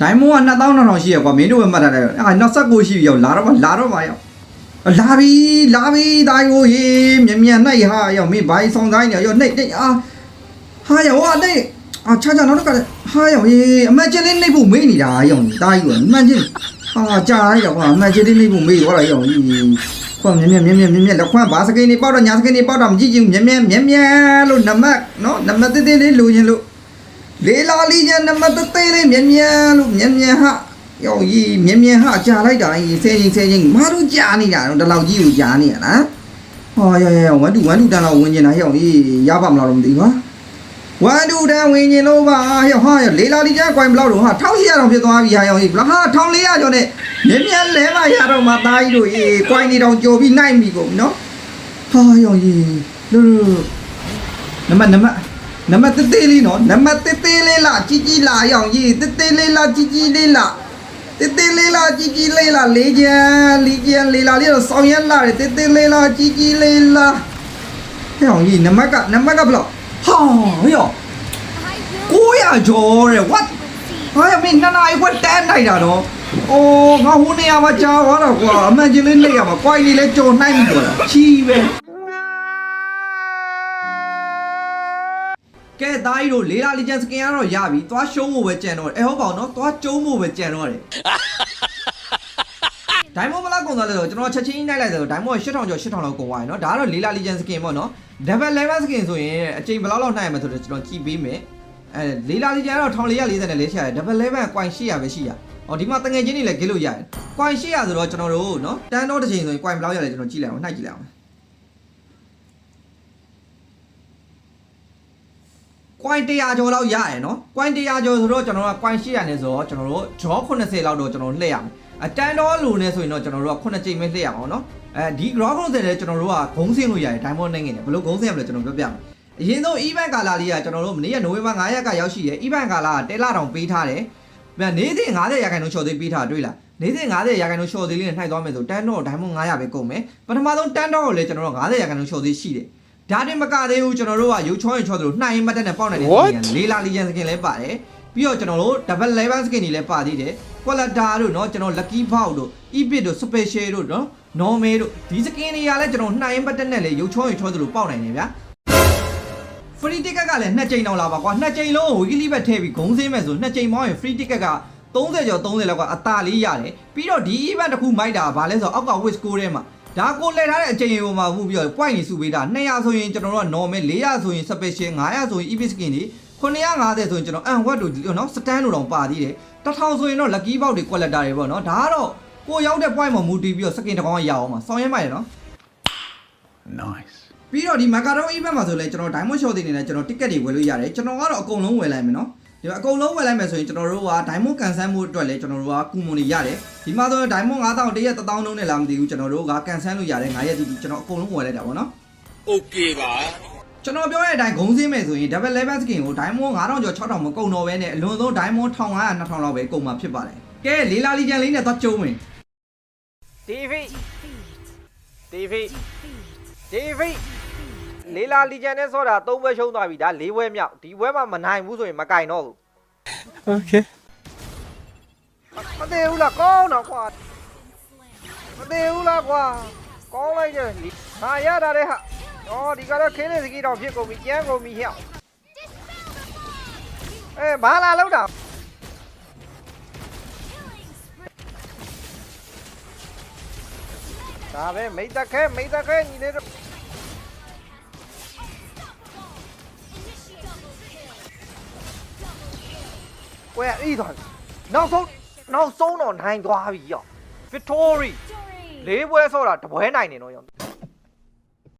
ဒိုင်းမွန်က2200ရှိရကွာမင်းတို့ပဲမှတ်ထားတယ်အာ29ရှိပြီရောက်လာတော့မှလာတော့မှရောက်လာပြီလာပြီဒါယိုဟေးမြန်မြန်နှိုက်ဟာရောက်မင်းဘိုင်းဆောင်တိုင်းနေရောက်နှိပ်နှိပ်အာဟာရောက်ဟာနှိပ်အာချာချာနောက်တော့ကလည်းဟာရောက်ဟေးအမတ်ချင်းလေးနှိပ်ဖို့မေးနေတာရောက်ဒါယိုအမှန်ချင်းဟာကြာလိုက်တော့ကွာအမတ်ချင်းလေးနှိပ်ဖို့မေးသွားတာရောက်ဟေးခွန်မြန်မြန်မြန်မြန်မြန်မြန်လက်ခွန်းဘာစကိန်းနေပေါက်တော့ညာစကိန်းနေပေါက်တော့မကြည့်ချင်မြန်မြန်မြန်မြန်လို့နမတ်နော်နမတ်တေးသေးလေးလိုချင်လို့ လေးလာလီကျန်နံပါတ်သေးသေးလေးမြန်မြန်လို့မြန်မြန်ဟာယောကြီးမြန်မြန်ဟာကြာလိုက်တာကြီးဆယ်ချင်းဆယ်ချင်းမတို့ကြာနေတာတော့ဒီလောက်ကြီးကိုကြာနေရလားဟောရရရဝမ်တူဝမ်တူတန်လောက်ဝင်ကျင်တာယောကြီးရပါမလားတော့မသိဘူးဟာဝမ်တူတန်ဝင်ကျင်လို့ပါယောဟာလေးလာလီကျန်ကွိုင်ဘလောက်တော့ဟာ1800တောင်ဖြစ်သွားပြီဟာယောကြီးဘလားဟာ1400ကျော်နဲ့မြန်မြန်လဲမရတော့မှသားကြီးတို့အေးကွိုင်နေတောင်ကြော်ပြီးနိုင်ပြီကုန်နော်ဟာယောကြီးလို့နံပါတ်နံပါတ် နံပါတ်သေးသေးလေးနော်နံပါတ်သေးသေးလေးလားကြီးကြီးလာရောင်ကြီးသေးသေးလေးလားကြီးကြီးလေးလားသေးသေးလေးလားကြီးကြီးလေးလားလေးချမ်းလေးချမ်းလေးလားလေးတော့ဆောင်းရက်လာတယ်သေးသေးလေးလားကြီးကြီးလေးလားဟဲ့အောင်ကြီးနံပါတ်ကနံပါတ်ကဘယ်လောက်ဟာရော900ကျော်တဲ့ what ဟာရမင်းနှစ်နာရီခွဲတန်းနိုင်တာတော့အိုးငါဟိုနေရာမှာကြာသွားတော့ကွာအမှန်ကြီးလေးနေရမှာကွိုင်းလေးလဲကြော်နိုင်ပြီတော့ချီးပဲကဲ သားကြီးတို့လေးလာလီဂျန်စကင်ကတော့ရပြီသွားရှုံးဖို့ပဲကြံတော့တယ်အဲဟုတ်ပါအောင်နော်သွားကျုံးဖို့ပဲကြံတော့တယ်ဒိုင်မွန်ဘလောက်ကုန်သွားလဲဆိုတော့ကျွန်တော်ချက်ချင်းကြီးနိုင်လိုက်တယ်ဆိုဒိုင်မွန်8000ကျော်8000လောက်ကုန်သွားပြီနော်ဒါကတော့လေးလာလီဂျန်စကင်ပေါ့နော် level 11စကင်ဆိုရင်အချိန်ဘယ်လောက်လောက်နိုင်ရမလဲဆိုတော့ကျွန်တော်ကြည့်ပေးမယ်အဲလေးလာလီဂျန်ကတော့1440နဲ့လေးရှာရတယ် level 11 coin 800ပဲရှိရအော်ဒီမှာတငယ်ချင်းတွေလည်းဂစ်လို့ရတယ် coin 800ဆိုတော့ကျွန်တော်တို့နော်တန်းတော့တစ်ချိန်ဆိုရင် coin ဘယ်လောက်ရလဲကျွန်တော်ကြည့်လိုက်အောင်နှိုက်ကြည့်လိုက်အောင် ကွိုင်း100ကျော်လောက်ရရယ်နော်ကွိုင်း100ကျော်ဆိုတော့ကျွန်တော်တို့ကကွိုင်း800နဲ့ဆိုတော့ကျွန်တော်တို့ဂျော80လောက်တော့ကျွန်တော်တို့လှည့်ရမယ်အတန်တော်လူနဲ့ဆိုရင်တော့ကျွန်တော်တို့က9ကြိမ်ပဲလှည့်ရအောင်နော်အဲဒီ ground 90တဲ့ကျွန်တော်တို့ကဂုံးစင်းလို့ရတယ် diamond နဲ့ငင်တယ်ဘယ်လိုဂုံးစင်းရမလဲကျွန်တော်ပြောပြမယ်အရင်ဆုံး event ကာလာလေးကကျွန်တော်တို့မနေ့ကနိုဝင်ဘာ9ရက်ကရောက်ရှိတယ် event ကာလာကတဲလာတောင်ပေးထားတယ်ပြန်နေ့စဉ်90ရာခိုင်နှုန်းချော်သေးပေးထားတွေ့လားနေ့စဉ်90ရာခိုင်နှုန်းချော်သေးလေးနဲ့နှိုက်သွားမယ်ဆိုတန်းတော့ diamond 900ပဲကုန်မယ်ပထမဆုံးတန်းတော့ကိုလည်းကျွန်တော်တို့90ရာခိုင်နှုန်းချော်သေးရှိတယ် ဒါတင်မကသေးဘူးကျွန်တော်တို့ကရုပ်ချောရင်ချောသလိုနှိုင်းမတက်နဲ့ပေါက်နေတဲ့စကင်လေးလာလီဂျန်စကင်လည်းပါတယ်ပြီးတော့ကျွန်တော်တို့ double level skin တွေလည်းပါသေးတယ် qualita တို့เนาะကျွန်တော် lucky box တို့ ebit တို့ special တို့เนาะ normal တို့ဒီစကင်တွေကလည်းကျွန်တော်နှိုင်းမတက်နဲ့လေရုပ်ချောရင်ချောသလိုပေါက်နိုင်တယ်ဗျာ free ticket ကလည်းနှစ်ကြိမ်တော့လာပါကွာနှစ်ကြိမ်လုံး weekly ပဲထည့်ပြီးဂုံးစင်းမယ်ဆိုနှစ်ကြိမ်မောင်းရင် free ticket က30ကျော်30လောက်ကအတာလေးရတယ်ပြီးတော့ဒီ event တစ်ခုမိုက်တာကဘာလဲဆိုတော့အောက်က wish score ထဲမှာ ဒါကိုလဲထားတဲ့အချိန်ပေါ်မှာမှုပြီးတော့ point နေစုပေးတာ200ဆိုရင်ကျွန်တော်တို့က normal 400ဆိုရင် special 500ဆိုရင် epic skin တွေ950ဆိုရင်ကျွန်တော် unwat တို့နော် stand တို့တောင်ပါသေးတယ်1000ဆိုရင်တော့ lucky box တွေ quality တွေပေါ့နော်ဒါကတော့ကိုရောက်တဲ့ point မှာမူတည်ပြီးတော့ skin တစ်ကောင်ရအောင်မှာဆောင်းရဲမိုက်ရနော် Nice. ပြီးတော့ဒီမကာတော့ event မှာဆိုလဲကျွန်တော် diamond shot တွေနေလဲကျွန်တော် ticket တွေဝယ်လို့ရတယ်ကျွန်တော်ကတော့အကုန်လုံးဝယ်လိုက်မယ်နော် ဒီမှာအကုန်လုံးဝယ်လိုက်မယ်ဆိုရင်ကျွန်တော်တို့က diamond ကန်ဆယ်မှုအတွက်လဲကျွန်တော်တို့ကကူမွန်တွေရတယ်ဒီမှာဆိုရင် diamond 9000တရက်1000လုံးနဲ့လားမသိဘူးကျွန်တော်တို့ကကန်ဆယ်လို့ရတယ်9ရက်တိတိကျွန်တော်အကုန်လုံးဝယ်လိုက်တာပေါ့နော် Okay ပါကျွန်တော်ပြောတဲ့အတိုင်းဂုံးစင်းမယ်ဆိုရင် double level skin ကို diamond 9000ကျော်6000မကုန်တော့ဘဲနဲ့အလွန်ဆုံး diamond 1500 2000လောက်ပဲကုန်မှာဖြစ်ပါတယ်ကဲလေးလာလီဂျန်လေးနဲ့သွားကျုံးမယ် TV TV TV လေးလာလီဂျန်နဲ့ဆော့တာ၃ဘွဲရှုံးသွားပြီဒါ၄ဘွဲမြောက်ဒီဘွဲမှာမနိုင်ဘူးဆိုရင်မကင်တော့ဘူး Okay. မသေးဘူးလားကောင်းတော့ကွာမသေးဘူးလားကွာကောင်းလိုက်တယ်ငါရတာတဲ့ဟာအော်ဒီကတော့ခင်းနေစကြီးတော့ဖြစ်ကုန်ပြီကျန်းကုန်ပြီဟဲ့အဲဘာလာလောက်တာဒါပဲမိတ်တခဲမိတ်တခဲညီလေးတို့ ကွယ်အေးသွားပြီနောက်ဆုံးနောက်ဆုံးတော့နိုင်သွားပြီရော Victory လေးပွဲဆော့တာတပွဲနိုင်နေတော့ရော